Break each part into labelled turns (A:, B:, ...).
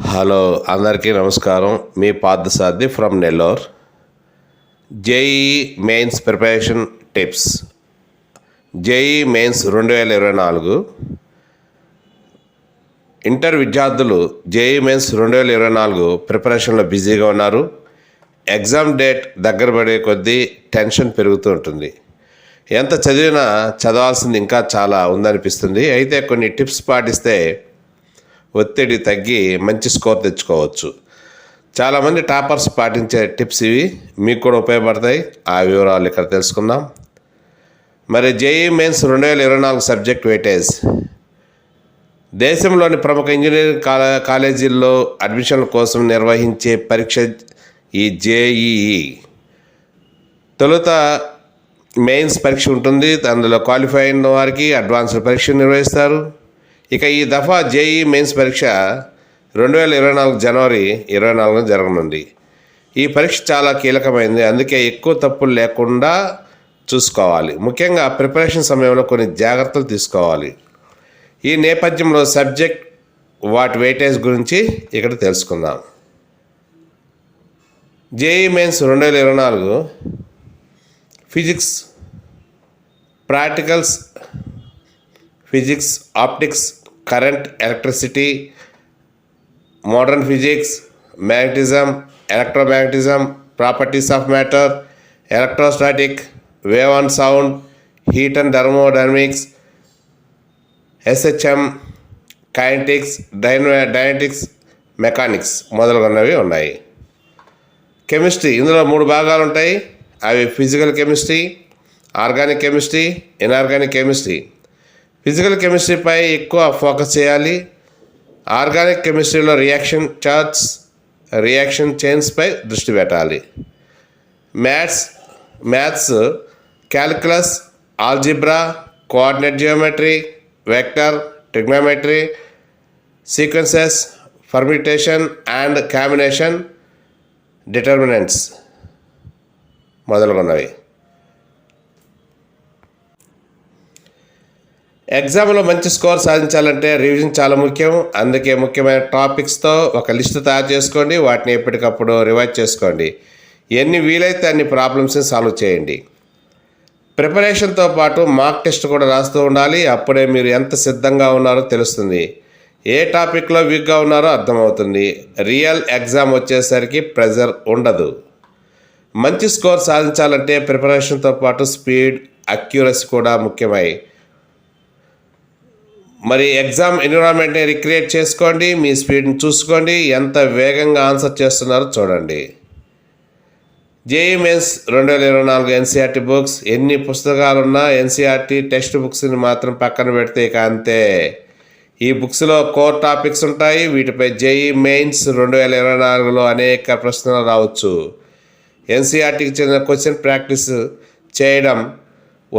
A: Hello అందరికీ నమస్కారం. మీ Parthasarathi from Nellore JEE mains preparation tips. JEE mains రెండు వేల ఇరవై నాలుగు. ఇంటర్ విద్యార్థులు జేఈ మెయిన్స్ రెండు వేల ఇరవై నాలుగు ప్రిపరేషన్లో బిజీగా ఉన్నారు. ఎగ్జామ్ డేట్ దగ్గర పడే కొద్దీ టెన్షన్ పెరుగుతూ ఉంటుంది. ఎంత చదివినా చదవాల్సింది ఇంకా చాలా ఉందనిపిస్తుంది. అయితే కొన్ని టిప్స్ పాటిస్తే ఒత్తిడి తగ్గి మంచి స్కోర్ తెచ్చుకోవచ్చు. చాలామంది టాపర్స్ పాటించే టిప్స్ ఇవి. మీకు కూడా ఉపయోగపడతాయి. ఆ వివరాలు ఇక్కడ తెలుసుకుందాం. మరి జేఈ మెయిన్స్ రెండు వేల ఇరవై నాలుగు సబ్జెక్ట్ వెయిటేజ్. దేశంలోని ప్రముఖ ఇంజనీరింగ్ కాలే కాలేజీల్లో అడ్మిషన్ల కోసం నిర్వహించే పరీక్ష ఈ జేఈఈ. తొలుత మెయిన్స్ పరీక్ష ఉంటుంది. అందులో క్వాలిఫై అయిన వారికి అడ్వాన్స్డ్ పరీక్ష నిర్వహిస్తారు. ఇక ఈ దఫా జేఈ మెయిన్స్ పరీక్ష రెండు వేల ఇరవై నాలుగు జనవరి ఇరవై నాలుగున జరగనుంది. ఈ పరీక్ష చాలా కీలకమైంది. అందుకే ఎక్కువ తప్పులు లేకుండా చూసుకోవాలి. ముఖ్యంగా ప్రిపరేషన్ సమయంలో కొన్ని జాగ్రత్తలు తీసుకోవాలి. ఈ నేపథ్యంలో సబ్జెక్ట్ వాటి వెయిటేజ్ గురించి ఇక్కడ తెలుసుకుందాం. జేఈ మెయిన్స్ రెండు వేల ఇరవై నాలుగు physics practicals physics optics current electricity modern physics magnetism electromagnetism properties of matter electrostatic wave and sound heat and thermodynamics SHM kinetics డైన dynamics mechanics మొదలగున్నవి ఉన్నాయి. కెమిస్ట్రీ ఇందులో మూడు భాగాలు ఉంటాయి అవి physical chemistry organic chemistry inorganic chemistry. Physical కెమిస్ట్రీపై ఎక్కువ focus చేయాలి. Organic కెమిస్ట్రీలో రియాక్షన్ చార్ట్స్ రియాక్షన్ చైన్స్పై దృష్టి పెట్టాలి. Maths maths calculus algebra coordinate geometry vector trigonometry sequences permutation and combination determinants మొదలుగున్నవి. ఎగ్జామ్లో మంచి స్కోర్ సాధించాలంటే రివిజన్ చాలా ముఖ్యం. అందుకే ముఖ్యమైన టాపిక్స్తో ఒక లిస్ట్ తయారు చేసుకోండి. వాటిని ఎప్పటికప్పుడు రివైజ్ చేసుకోండి. ఎన్ని వీలైతే అన్ని ప్రాబ్లమ్స్ని సాల్వ్ చేయండి. ప్రిపరేషన్తో పాటు మార్క్ టెస్ట్ కూడా రాస్తూ ఉండాలి. అప్పుడే మీరు ఎంత సిద్ధంగా ఉన్నారో తెలుస్తుంది. ఏ టాపిక్లో వీక్గా ఉన్నారో అర్థమవుతుంది. రియల్ ఎగ్జామ్ వచ్చేసరికి ప్రెజర్ ఉండదు. మంచి స్కోర్ సాధించాలంటే ప్రిపరేషన్తో పాటు స్పీడ్ అక్యూరసీ కూడా ముఖ్యమై మరి ఎగ్జామ్ ఎన్విరాన్మెంట్ని రిక్రియేట్ చేసుకోండి మీ స్పీడ్ని చూసుకోండి ఎంత వేగంగా ఆన్సర్ చేస్తున్నారో చూడండి. జేఈ మెయిన్స్ రెండు వేల ఇరవై నాలుగు ఎన్సీఆర్టీ బుక్స్ ఎన్ని పుస్తకాలున్నా ఎన్సీఆర్టీ టెక్స్ట్ బుక్స్ని మాత్రం పక్కన పెడితే ఇక అంతే. ఈ బుక్స్లో కోర్ టాపిక్స్ ఉంటాయి వీటిపై జేఈ మెయిన్స్ రెండు వేల ఇరవై నాలుగులో అనేక ప్రశ్నలు రావచ్చు. ఎన్సీఆర్టీకి చెందిన క్వశ్చన్ ప్రాక్టీస్ చేయడం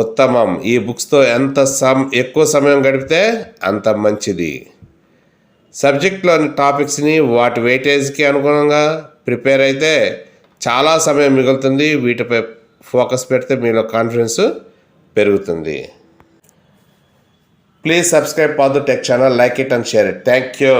A: ఉత్తమం. ఈ బుక్స్తో ఎంత సమ్ ఎక్కువ సమయం గడిపితే అంత మంచిది. సబ్జెక్ట్లోని టాపిక్స్ని వాటి వెయిటేజ్కి అనుగుణంగా ప్రిపేర్ అయితే చాలా సమయం మిగులుతుంది. వీటిపై ఫోకస్ పెడితే మీలో కాన్ఫిడెన్స్ పెరుగుతుంది. Please subscribe Padu tech channel like it and share it. Thank you